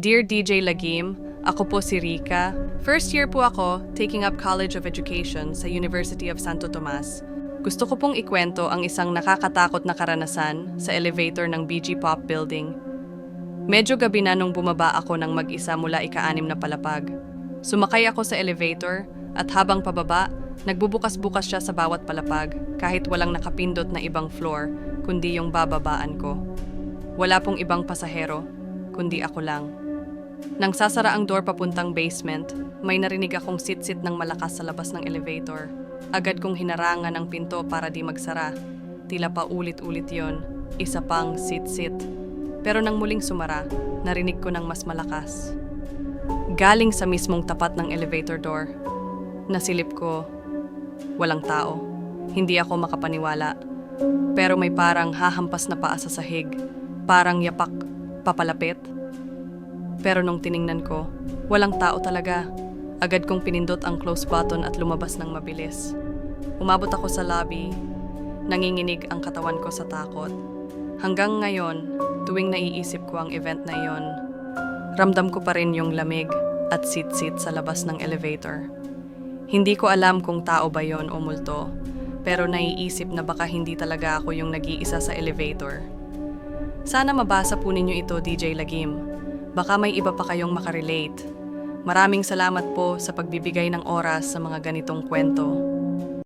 Dear DJ Lagim, ako po si Rika. First year po ako taking up College of Education sa University of Santo Tomas. Gusto ko pong ikwento ang isang nakakatakot na karanasan sa elevator ng BG Pop Building. Medyo gabi na nung bumaba ako ng mag-isa mula ika-anim na palapag. Sumakay ako sa elevator at habang pababa, nagbubukas-bukas siya sa bawat palapag kahit walang nakapindot na ibang floor kundi yung bababaan ko. Wala pong ibang pasahero, kundi ako lang. Nang sasara ang door papuntang basement, may narinig akong sit-sit ng malakas sa labas ng elevator. Agad kong hinarangan ang pinto para di magsara. Tila pa ulit-ulit yon, isa pang sit-sit. Pero nang muling sumara, narinig ko ng mas malakas. Galing sa mismong tapat ng elevator door. Nasilip ko, walang tao. Hindi ako makapaniwala. Pero may parang hahampas na paa sa sahig. Parang yapak, papalapit. Pero nung tiningnan ko, walang tao talaga. Agad kong pinindot ang close button at lumabas ng mabilis. Umabot ako sa lobby. Nanginginig ang katawan ko sa takot. Hanggang ngayon, tuwing naiisip ko ang event na iyon, ramdam ko pa rin yung lamig at sit-sit sa labas ng elevator. Hindi ko alam kung tao ba yon o multo, pero naiisip na baka hindi talaga ako yung nag-iisa sa elevator. Sana mabasa po ninyo ito, DJ Lagim. Baka may iba pa kayong makarelate. Maraming salamat po sa pagbibigay ng oras sa mga ganitong kwento.